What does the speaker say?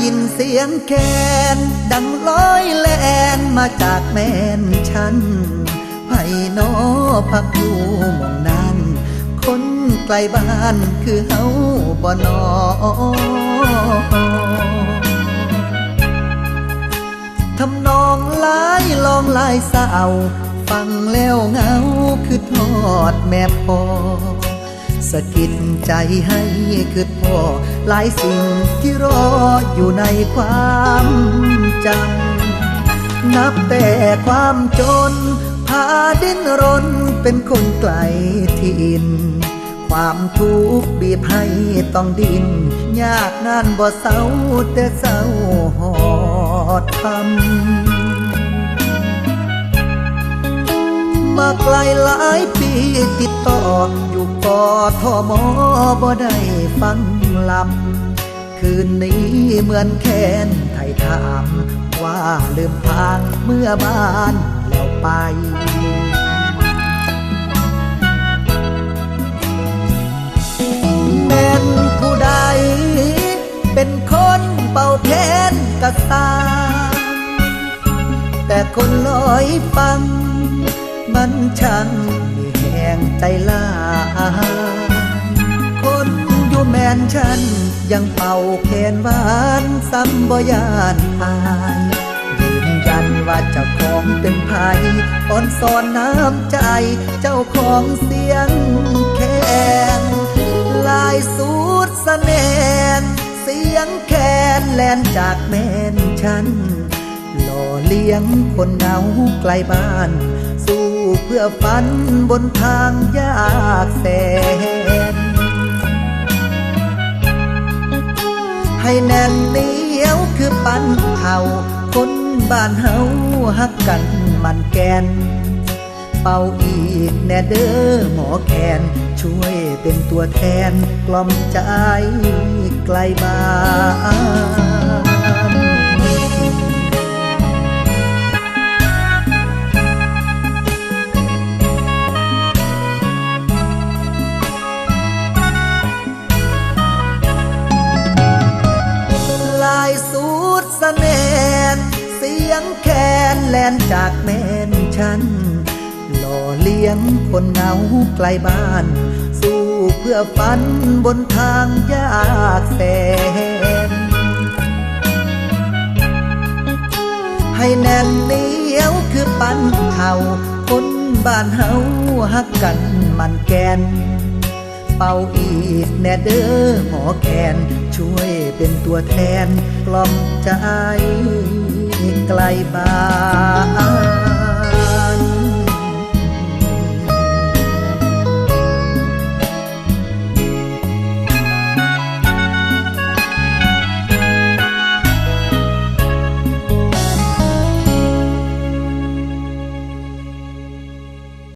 ยินเสียงแคนดังร้อยแลนมาจากแม่นฉันไผ่นอพักอยู่มองนั้น คนไกลบ้านคือเฮาบ่นอทำนองลายลองลายสาว ฟังแล้วเหงาคือทอดแม่พอ สะกิดใจให้คือพ่อหลายสิ่งที่รออยู่ในความจำนับแต่ความจน พาดิ้นรนเป็นคนไกลถิ่นความทุกข์บีบให้ต้องดิน ยากงานบ่เศร้าแต่เศร้าหอดทำ มาไกลหลายปีติดต่อ อยู่กอทอมอบ่ได้ฟังลำคืนนี้เหมือนแค้นไทยถาม ว่าลืมทางเมื่อบ้านแล้วไปแม่นผู้ใด เป็นคนเป่าแค้นกระตาแต่คนลอยฟัง มันช่างแห่งใจลาคนอยู่แมนฉัน ยังเป่าแคนหวานซ้ำบ่ยานอายยืนยันว่าเจ้าของเป็นไผอ่อนสอนน้ำใจ เจ้าของเสียงแคนลายสูดสะเนนเสียงแคนแลนจากแมนฉันหล่อเลี้ยงคนเหงาไกลบ้าน พื่อฝันบนทางยากแสน ให้แน่นเหนียวคือปันเข่าคนบ้านเฮาฮักกันมันแกน เป่าอีกแน่เด้อหมอแคนช่วยเป็นตัวแทนกล่อมใจไกลบ้าน แลนจากแม่นฉัน หล่อเลี้ยงคนเหงาไกลบ้าน สู้เพื่อฝันบนทางยากแสน ให้แน่นเหนียวคือปันเข่าคนบ้านเฮาฮักกันมันแกน เป่าอีกแน่เด้อหมอแคนช่วยเป็นตัวแทนกล่อมใจ กลบ้าน